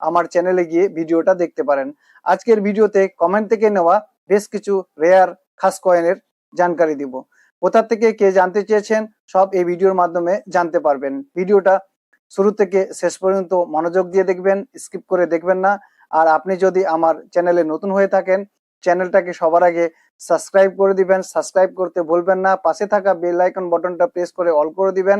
আমার চ্যানেলে গিয়ে ভিডিওটা দেখতে পারেন। আজকের ভিডিওতে কমেন্ট থেকে নেওয়া বেশ কিছু রেয়ার খাস কয়েনের জানকারি দিব। কোথা থেকে কে জানতে চেয়েছেন, সব এই ভিডিওর মাধ্যমে জানতে পারবেন। ভিডিওটা শুরু থেকে শেষ পর্যন্ত মনোযোগ দিয়ে দেখবেন স্কিপ করে দেখবেন না। আর আপনি যদি আমার চ্যানেলে নতুন হয়ে থাকেন চ্যানেলটাকে সবার আগে সাবস্ক্রাইব করে দিবেন। সাবস্ক্রাইব করতে ভুলবেন না। পাশে থাকা বেল আইকন বাটনটা প্রেস করে অল করে দিবেন।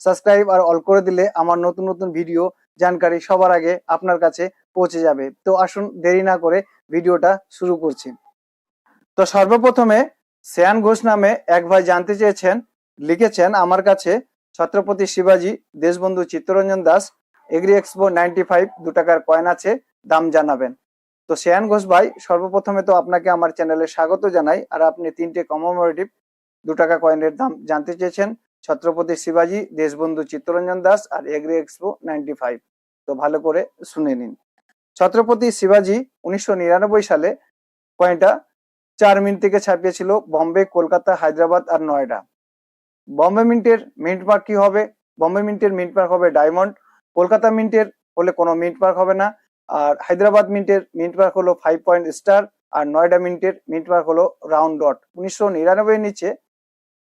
সাবস্ক্রাইব আর অল করে দিলে আমার নতুন নতুন ভিডিও জানকারি সবার আগে আপনার কাছে পৌঁছে যাবে। তো আসুন দেরি না করে ভিডিওটা শুরু করছি। তো সর্বপ্রথমে শ্রেয়ান ঘোষ নামে এক ভাই জানতে চেয়েছেন, লিখেছেন আমার কাছে, ছত্রপতি শিবাজি, Deshbandhu Chittaranjan Das, agri expo ninety five দু টাকার কয়েন আছে, দাম জানাবেন। তো শ্রেয়ান ঘোষ ভাই, সর্বপ্রথমে তো আপনাকে আমার চ্যানেলে স্বাগত জানাই, আর আপনি তিনটে কমোমোরেটিভ দু টাকা কয়েনের দাম জানতে চেয়েছেন। ছত্রপতি শিবাজি, দেশবন্ধু চিত্তরঞ্জন দাস আর এগ্রি এক্সপো নাইনটি ফাইভ। তো ভালো করে শুনে নিন। ছত্রপতি শিবাজি উনিশশো নিরানব্বই সালে কয়েনটা চার মিনিট থেকে ছাপিয়েছিল বম্বে, কলকাতা, হায়দ্রাবাদ আর নয়ডা। বম্বে মিন্টের মিন্ট মার্ক কি হবে? বম্বে মিন্টের মিন্ট মার্ক হবে ডায়মন্ড, কলকাতা মিন্টের হলে কোনো মিন্ট মার্ক হবে না। আর হায়দ্রাবাদ মিন্টের মিন্ট মার্ক হলো ফাইভ পয়েন্ট স্টার আর নয়ডা মিন্টের মিন্ট মার্ক হলো রাউন্ড ডট। উনিশশো নিরানব্বই নিচে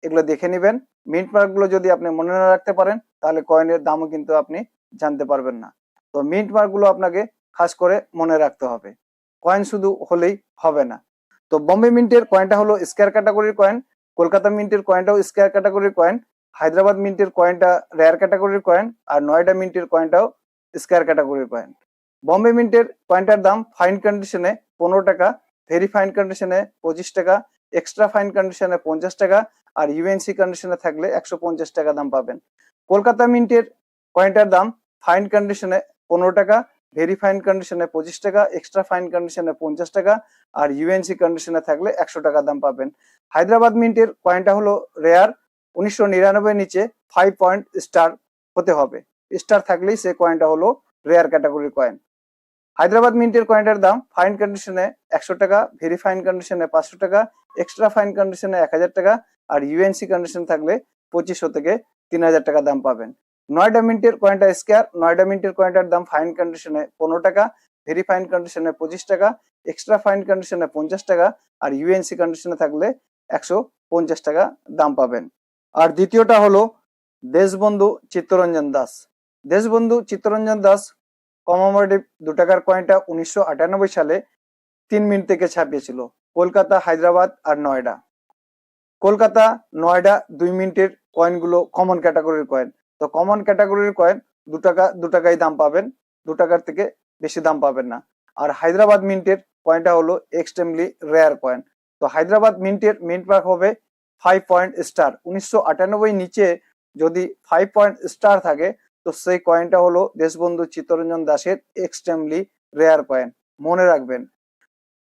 এগুলো দেখে নেবেন। মিন্ট মার্কগুলো যদি আপনি মনে না রাখতে পারেন, তাহলে কয়েনের দামও কিন্তু আপনি জানতে পারবেন না। তো মিন্ট মার্কগুলো আপনাকে খাস করে মনে রাখতে হবে। কয়েন শুধু হলেই হবে না। তো বম্বে মিন্টের কয়েনটা হলো স্কোয়ার ক্যাটাগরির কয়েন কলকাতা মিন্টের কয়েনটাও স্কোয়ার ক্যাটাগরির কয়েন হায়দ্রাবাদ মিন্টের কয়েনটা রেয়ার ক্যাটাগরির কয়েন আর নয়ডা মিন্টের কয়েনটাও স্কোয়ার ক্যাটাগরির কয়েন বম্বে মিন্টের কয়েনটার দাম ফাইন কন্ডিশনে পনেরো টাকা ভেরি ফাইন কন্ডিশনে পঁচিশ টাকা এক্সট্রা ফাইন কন্ডিশনে পঞ্চাশ টাকা আর ইউএনসি কন্ডিশনে থাকলে একশো পঞ্চাশ টাকা দাম পাবেন। কলকাতা মিন্টের কয়েনটার দাম ফাইন কন্ডিশনে পনেরো টাকা ভেরি ফাইন কন্ডিশনে পঁচিশ টাকা এক্সট্রা ফাইন কন্ডিশনে পঞ্চাশ টাকা আর ইউএনসি কন্ডিশনে থাকলে একশো টাকা দাম পাবেন। হায়দ্রাবাদ মিন্টের কয়েনটা হলো রেয়ার উনিশশো নিরানব্বই নিচে ফাইভ পয়েন্ট স্টার হতে হবে। স্টার থাকলেই সে কয়েনটা হলো রেয়ার ক্যাটাগরির কয়েন হায়দ্রাবাদ মিন্টের কয়েনটার দাম ফাইন কন্ডিশনে একশো টাকা ভেরি ফাইন কন্ডিশনে পাঁচশো টাকা এক্সট্রা ফাইন কন্ডিশনে এক হাজার টাকা, আর ইউএনসি কন্ডিশন থাকলে পঁচিশশো থেকে তিন হাজার টাকা দাম পাবেন। নয়ডা মিন্টের কয়েনটা স্কোয়ার নয়ডা মিন্টের কয়েনটার দাম ফাইন কন্ডিশনে পনেরো টাকা ভেরি ফাইন কন্ডিশনে পঁচিশ টাকা এক্সট্রা ফাইন কন্ডিশনে পঞ্চাশ টাকা, আর ইউএনসি কন্ডিশনে থাকলে একশো পঞ্চাশ টাকা দাম পাবেন। আর দ্বিতীয়টা হলো দেশবন্ধু চিত্তরঞ্জন দাস। দেশবন্ধু চিত্তরঞ্জন দাস কমোমোরেটিভ দু টাকার কয়েনটা উনিশশো আটানব্বই সালে তিন মিনিট থেকে ছাপিয়েছিল। কলকাতা, হায়দ্রাবাদ আর নয়ডা। কলকাতা, নয়ডা দুই মিনিটের কয়েনগুলো কমন ক্যাটাগরির কয়েন তো কমন ক্যাটাগরির কয়েন দু টাকা দু টাকায় দাম পাবেন। দু টাকার থেকে বেশি দাম পাবেন না। আর হায়দ্রাবাদ মিন্টের কয়েনটা হলো এক্সট্রিমলি রেয়ার কয়েন তো হায়দ্রাবাদ মিন্টের মিন্ট মার্ক হবে ফাইভ পয়েন্ট স্টার উনিশশো আটানব্বই নিচে যদি ফাইভ পয়েন্ট স্টার থাকে তো সেই কয়েনটা হলো দেশবন্ধু চিত্তরঞ্জন দাসের এক্সট্রিমলি রেয়ার কয়েন মনে রাখবেন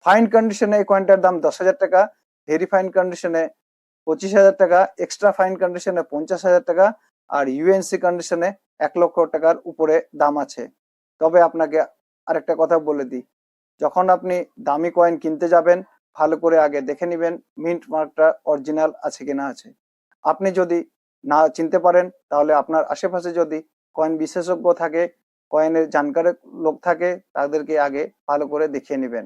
ফাইন কন্ডিশনে এই কয়েনটার দাম দশ হাজার টাকা ভেরি ফাইন কন্ডিশনে পঁচিশ হাজার টাকা এক্সট্রা ফাইন কন্ডিশনে পঞ্চাশ হাজার টাকা, আর ইউএনসি কন্ডিশনে এক লক্ষ টাকার উপরে দাম আছে। তবে আপনাকে আরেকটা কথা বলে দিই, যখন আপনি দামি কয়েন কিনতে যাবেন, ভালো করে আগে দেখে নেবেন মিন্ট মার্কটা অরিজিনাল আছে কিনা আছে। আপনি যদি না চিনতে পারেন, তাহলে আপনার আশেপাশে যদি কয়েন বিশেষজ্ঞ থাকে, কয়েনের জানকারের লোক থাকে, তাদেরকে আগে ভালো করে দেখিয়ে নেবেন।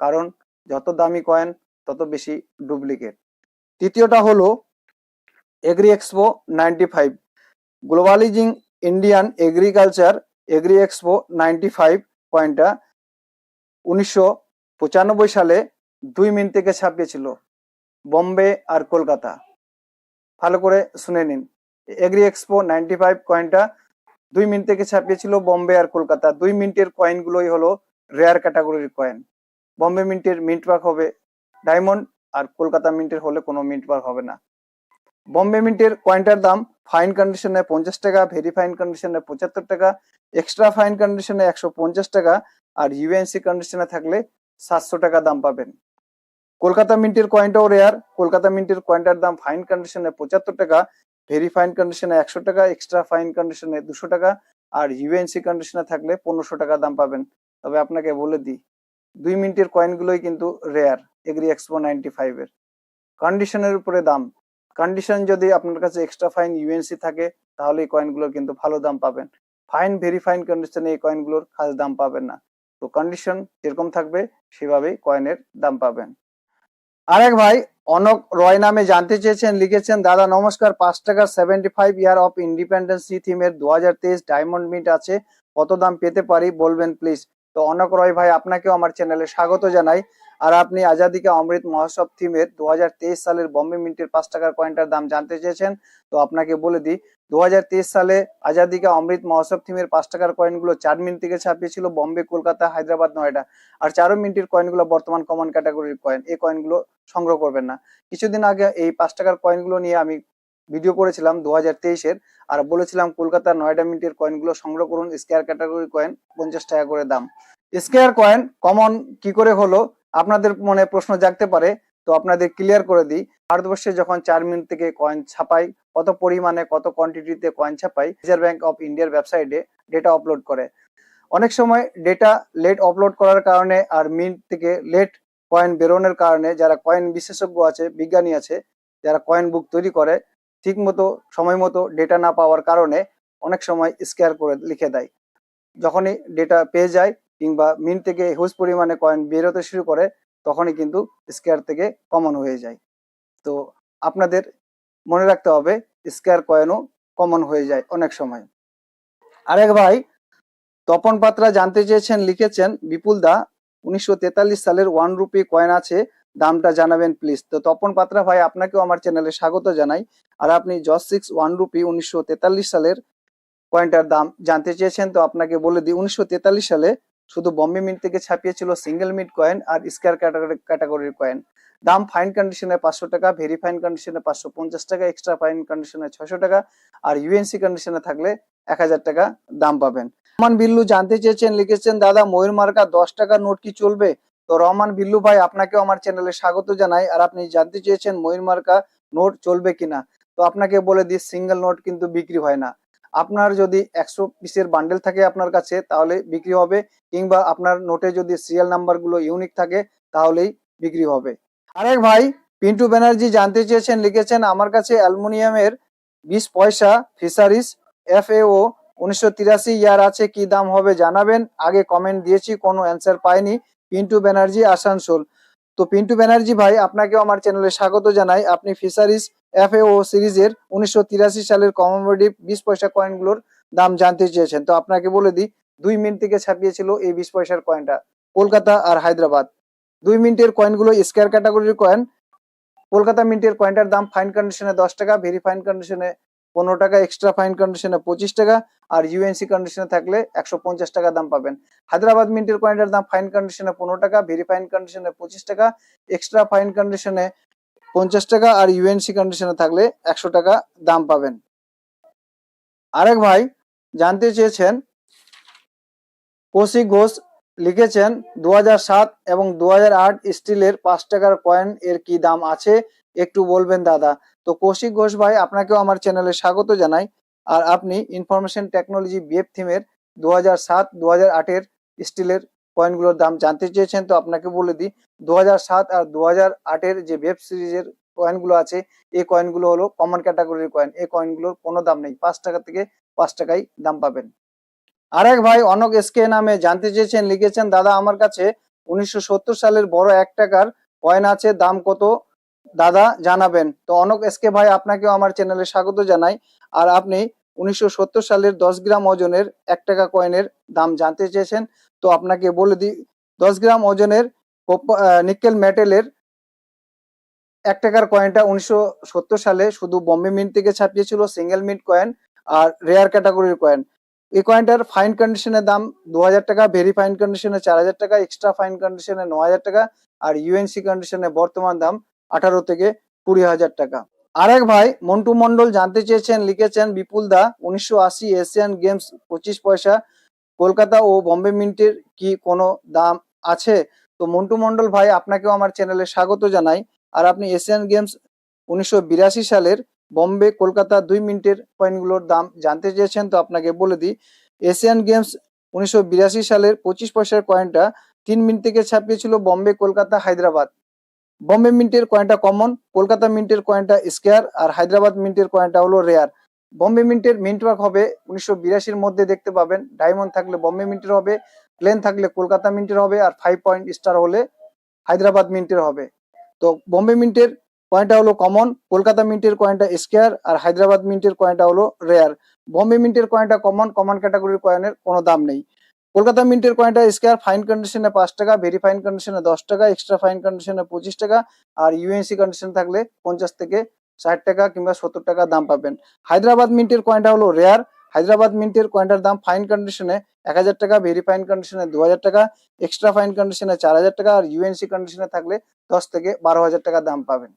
কারণ যত দামি কয়েন, তত বেশি ডুপ্লিকেট। তৃতীয়টা হলো agri expo ninety five. Globalising Indian agriculture agri expo ninety five কয়েনটা উনিশশো পঁচানব্বই সালে দুই মিনিট থেকে ছাপিয়েছিল, বম্বে আর কলকাতা। ভালো করে শুনে নিন। এগ্রি এক্সপো নাইনটি ফাইভ কয়েনটা দুই মিনিট থেকে ছাপিয়েছিল বম্বে আর কলকাতা। দুই মিনিটের কয়েনগুলোই হলো রেয়ার ক্যাটাগরির কয়েন বম্বে মিন্টের মিন্ট মার্ক হবে ডায়মন্ড আর কলকাতা মিন্টের হলে কোনো মিন্ট মার্ক হবে না। বম্বে মিন্টের কয়েনটার দাম ফাইন কন্ডিশনে পঞ্চাশ টাকা ভেরি ফাইন কন্ডিশনে পঁচাত্তর টাকা এক্সট্রা ফাইন কন্ডিশনে একশো পঞ্চাশ টাকা, আর ইউএনসি কন্ডিশনে থাকলে সাতশো টাকা দাম পাবেন। কলকাতা মিন্টের কয়েনটাও রেয়ার কলকাতা মিন্টের কয়েনটার দাম ফাইন কন্ডিশনে পঁচাত্তর টাকা ভেরি ফাইন কন্ডিশনে একশো টাকা এক্সট্রা ফাইন কন্ডিশনে দুশো টাকা আর ইউএনসি কন্ডিশনে থাকলে পনেরোশো টাকা দাম পাবেন। তবে আপনাকে বলে দিই, দুই মিনিটের কয়েনগুলোই কিন্তু রেয়ার এগ্রি এক্সপো নাইনটি ফাইভের কন্ডিশনের উপরে দাম কন্ডিশন যদি আপনার কাছে এক্সট্রা ফাইন ইউএনসি থাকে, তাহলে এই কয়েনগুলোর কিন্তু ভালো দাম পাবেন। ফাইন ভেরি ফাইন কন্ডিশনে এই কয়েনগুলোর খাস দাম পাবেন না। তো কন্ডিশন যেরকম থাকবে, সেভাবেই কয়েনের দাম পাবেন। আরেক ভাই অনক রয় নামে জানতে চেয়েছেন, লিখেছেন, দাদা, নমস্কার। পাঁচ টাকার seventy five year of independence থিমের দু হাজার তেইশ ডায়মন্ড মিট আছে। কত দাম পেতে পারি? বলবেন প্লিজ তো অনক রয় ভাই, আপনাকেও আমার চ্যানেলে স্বাগত জানাই। আর আপনি আজাদিকা অমৃত মহোৎসব থিমের দু হাজার তেইশ সালের বম্বে মিন্টের পাঁচ টাকার কয়েনটার দাম জানতে চেয়েছেন, তো আপনাকে বলে দিই, দুহাজার তেইশ সালে আজাদিকা অমৃত মহোৎসব থিমের পাঁচ টাকার কয়েনগুলো চার মিনিট থেকে ছাপিয়েছিল বম্বে, কলকাতা, হায়দ্রাবাদ, নয়ডা। আর চারো মিনিটের কয়েনগুলো বর্তমান কমন ক্যাটাগরির কয়েন এই কয়েনগুলো সংগ্রহ করবেন না। কিছুদিন আগে এই পাঁচ টাকার কয়েনগুলো নিয়ে আমি ভিডিও করেছিলাম দু হাজার তেইশের আর বলেছিলাম কলকাতার নয়ডা মিনিটের কয়েনগুলো সংগ্রহ করুন স্কেয়ার ক্যাটাগরি কয়েন পঞ্চাশ টাকা করে দাম। স্কেয়ার কয়েন কমন কি করে হলো? আপনাদের মনে প্রশ্ন জাগতে পারে, তো আপনাদের ক্লিয়ার করে দিই। ভারতবর্ষে যখন চার মিনিট থেকে কয়েন ছাপাই, কত পরিমাণে, কত কোয়ান্টিটিতে কয়েন ছাপাই রিজার্ভ ব্যাংক অফ ইন্ডিয়ার ওয়েবসাইটে ডেটা আপলোড করে। অনেক সময় ডেটা লেট আপলোড করার কারণে আর মিন্ট থেকে লেট কয়েন বেরোনোর কারণে যারা কয়েন বিশেষজ্ঞ আছে, বিজ্ঞানী আছে, যারা কয়েন বুক তৈরি করে ঠিক মতো সময় মতো ডেটা না পাওয়ার কারণে অনেক সময় স্কেয়ার করে, লিখে দেয়। যখনই ডেটা পেয়ে যায় কিংবা মিন থেকে হিউজ পরিমাণে কয়েন বেরোতে শুরু করে, তখনই কিন্তু স্কেয়ার থেকে কমন হয়ে যায়। তো আপনাদের মনে রাখতে হবে স্কেয়ার কয়েনও কমন হয়ে যায় অনেক সময়। আরেক ভাই, তপন পাত্রা জানতে চেয়েছেন, লিখেছেন, বিপুল দা, উনিশশো তেতাল্লিশ সালের ওয়ান রুপি কয়েন আছে, দামটা জানাবেন প্লিজ তো তপন পাত্রা ভাই, আপনাকেও আমার চ্যানেলে স্বাগত জানাই। আর আপনি জস সিক্স ওয়ান রুপি উনিশশো তেতাল্লিশ সালের কয়েনটার দাম জানতে চেয়েছেন, তো আপনাকে বলে দিই, উনিশশো তেতাল্লিশ সালে শুধু বম্বে মিন্ট থেকে ছাপিয়েছিল সিঙ্গেল মিট কয়েন আর স্কয়ার ক্যাটাগরি ক্যাটাগরির কয়েন দাম ফাইন কন্ডিশনে পাঁচশো টাকা ভেরি ফাইন কন্ডিশনে পাঁচশো পঞ্চাশ টাকা এক্সট্রা ফাইন কন্ডিশনে ছশো টাকা আর ইউএনসি কন্ডিশনে থাকলে এক হাজার টাকা দাম পাবেন। রহমান বিল্লু জানতে চেয়েছেন, লিখেছেন, দাদা, ময়ূর মার্কা দশ টাকার নোট কি চলবে? তো রহমান বিল্লু ভাই, আপনাকেও আমার চ্যানেলে স্বাগত জানাই। আর আপনি জানতে চেয়েছেন ময়ূর মার্কা নোট চলবে কিনা? তো আপনাকে বলে দিই সিঙ্গেল নোট কিন্তু বিক্রি হয় না। আপনার যদি একশো পিসের বান্ডেল থাকে আপনার কাছে, তাহলে বিক্রি হবে। কিংবা আপনার নোটে যদি সিরিয়াল নাম্বারগুলো ইউনিক থাকে, তাহলেই বিক্রি হবে। আরেক ভাই, পিন্টু ব্যানার্জি জানতে চেয়েছেন, লিখেছেন, আমার কাছে অ্যালুমিনিয়ামের বিশ পয়সা ফিশারিস এফ এ ও উনিশশো তিরাশি ইয়ার আছে, কি দাম হবে জানাবেন? আগে কমেন্ট দিয়েছি, কোনো অ্যান্সার পাইনি। পিন্টু ব্যানার্জি, আসানসোল। তো পিন্টু ব্যানার্জি ভাই, আপনাকেও আমার চ্যানেলে স্বাগত জানাই। আপনি ফিশারিস এফ এ সিরিজের উনিশশো তিরাশি সালের কমেমোরেটিভ বিশ পয়সা কয়েনগুলোর দাম জানতে চেয়েছেন। তো আপনাকে বলে দিই, দুই মিনিট থেকে ছাপিয়েছিল এই বিশ পয়সার কয়েনটা কলকাতা আর হায়দ্রাবাদ। দুই মিনিটের কয়েনগুলো স্কয়ার ক্যাটাগরির কয়েন কলকাতা মিন্টের কয়েনটার দাম ফাইন কন্ডিশনে দশ টাকা ভেরি ফাইন কন্ডিশনে পনেরো টাকা এক্সট্রা ফাইন কন্ডিশনে পঁচিশ টাকা, আর ইউএনসি কন্ডিশনে থাকলে একশো পঞ্চাশ টাকা দাম পাবেন। হায়দ্রাবাদ মিন্টের কয়েনটার দাম ফাইন কন্ডিশনে পনেরো টাকা ভেরি ফাইন কন্ডিশনে পঁচিশ টাকা এক্সট্রা ফাইন কন্ডিশনে পঞ্চাশ টাকা আর ইউএনসি কন্ডিশনে থাকলে একশো টাকা দাম পাবেন। আরেক ভাই জানতে চেয়েছেন কৌশিক ঘোষ লিখেছেন, দু এবং দু স্টিলের পাঁচ টাকার কয়েন এর কি দাম আছে? একটু বলবেন দাদা। তো কৌশিক ঘোষ ভাই, আপনাকেও আমার চ্যানেলে স্বাগত জানাই। আর আপনি ইনফরমেশন টেকনোলজি বিএফ থিমের দু হাজার সাত, দু স্টিলের কয়েনগুলোর দাম জানতে চেয়েছেন, তো আপনাকে বলে দিই দু সাত আর দু আটের যে ওয়েব সিরিজের কয়েনগুলো আছে এই কয়েনগুলো হলো কমন ক্যাটাগরির কয়েন এই কয়েনগুলোর কোনো দাম নেই, পাঁচ টাকা থেকে পাঁচ টাকাই দাম পাবেন। আরেক ভাই অনক এসকে নামে জানতে চেয়েছেন, লিখেছেন, দাদা, আমার কাছে উনিশশো সত্তর সালের বড় এক টাকার কয়েন আছে, দাম কত? দাদা, জানাবেন। তো অনক এসকে ভাই, আপনাকেও আমার চ্যানেলে স্বাগত জানাই। আর আপনি উনিশশো সত্তর সালের দশ গ্রাম ওজনের এক টাকা কয়েনের দাম জানতে চেয়েছেন। তো আপনাকে বলে দিই, দশ গ্রাম ওজনের নিকেল মেটেলের এক টাকার কয়েনটা উনিশশো সত্তর সালে শুধু বম্বে মিন্ট থেকে ছাপিয়েছিল, সিঙ্গেল মিন্ট কয়েন আর রেয়ার ক্যাটাগরির কয়েন। এই কয়েনটার ফাইন কন্ডিশনের দাম দু হাজার টাকা, ভেরি ফাইন কন্ডিশনে চার হাজার টাকা, এক্সট্রা ফাইন কন্ডিশনে ন হাজার টাকা, আর ইউএনসি কন্ডিশনে বর্তমান দাম আঠারো থেকে কুড়ি হাজার টাকা। আরেক ভাই মন্টু মন্ডল জানতে চেয়েছেন, লিখেছেন, বিপুল দা, উনিশশো আশি এশিয়ান গেমস, পঁচিশ পয়সা, কলকাতা ও বম্বে মিন্টের কি কোনো দাম আছে? তো মন্টু মন্ডল ভাই, আপনাকেও আমার চ্যানেলে স্বাগত জানাই। আর আপনি এশিয়ান গেমস উনিশশো বিরাশি সালের বম্বে, কলকাতা দুই মিনিটের কয়েনগুলোর দাম জানতে চেয়েছেন, তো আপনাকে বলে দিই। এশিয়ান গেমস উনিশশো বিরাশি সালের পঁচিশ পয়সার কয়েনটা তিন মিনিট থেকে ছাপিয়েছিল বম্বে, কলকাতা, হায়দ্রাবাদ। বম্বে মিন্টের কয়েনটা কমন কলকাতা মিন্টের কয়েনটা স্কেয়ার আর হায়দ্রাবাদ মিন্টের কয়েনটা হলো রেয়ার বম্বে মিন্টের মিন্ট ওয়ার্ক হবে উনিশশো বিরাশির মধ্যে দেখতে পাবেন। ডায়মন্ড থাকলে বম্বে মিন্টের হবে প্লেন থাকলে কলকাতা মিন্টের হবে আর ফাইভ পয়েন্ট স্টার হলে হায়দ্রাবাদ মিন্টের হবে। তো বম্বে মিন্টের কয়েনটা হলো কমন কলকাতা মিন্টের কয়েনটা স্কেয়ার আর হায়দ্রাবাদ মিন্টের কয়েনটা হলো রেয়ার বম্বে মিন্টের কয়েনটা কমন কমন ক্যাটাগরির কয়েনের কোনো দাম নেই। কলকাতা মিন্টের কয়েনটা স্কোয়ার ফাইন কন্ডিশনে পাঁচ টাকা ভেরি ফাইন কন্ডিশনে দশ টাকা এক্সট্রা ফাইন কন্ডিশনে পঁচিশ টাকা আর ইউএনসি কন্ডিশন থাকলে পঞ্চাশ থেকে ষাট টাকা কিংবা সত্তর টাকা দাম পাবেন। হায়দ্রাবাদ মিন্টের কয়েনটা হলো রেয়ার হায়দ্রাবাদ মিন্টের কয়েনটার দাম ফাইন কন্ডিশনে এক হাজার টাকা ভেরি ফাইন কন্ডিশনে দু হাজার টাকা এক্সট্রা ফাইন কন্ডিশনে চার হাজার টাকা আর ইউএনসি কন্ডিশনে থাকলে দশ থেকে বারো হাজার টাকা দাম পাবেন।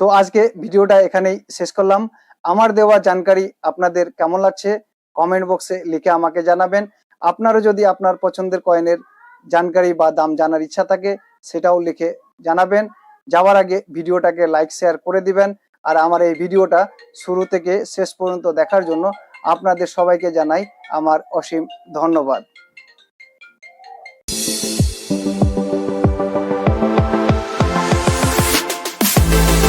তো আজকে ভিডিওটা এখানেই শেষ করলাম। আমার দেওয়া জানকারি আপনাদের কেমন লাগছে? কমেন্ট বক্সে লিখে আমাকে জানাবেন। আপনারও যদি আপনার পছন্দের কয়েনের জানকারি বা দাম জানার ইচ্ছা থাকে, সেটাও লিখে জানাবেন। যাওয়ার আগে ভিডিওটাকে লাইক, শেয়ার করে দিবেন। আর আমার এই ভিডিওটা শুরু থেকে শেষ পর্যন্ত দেখার জন্য আপনাদের সবাইকে জানাই আমার অসীম ধন্যবাদ।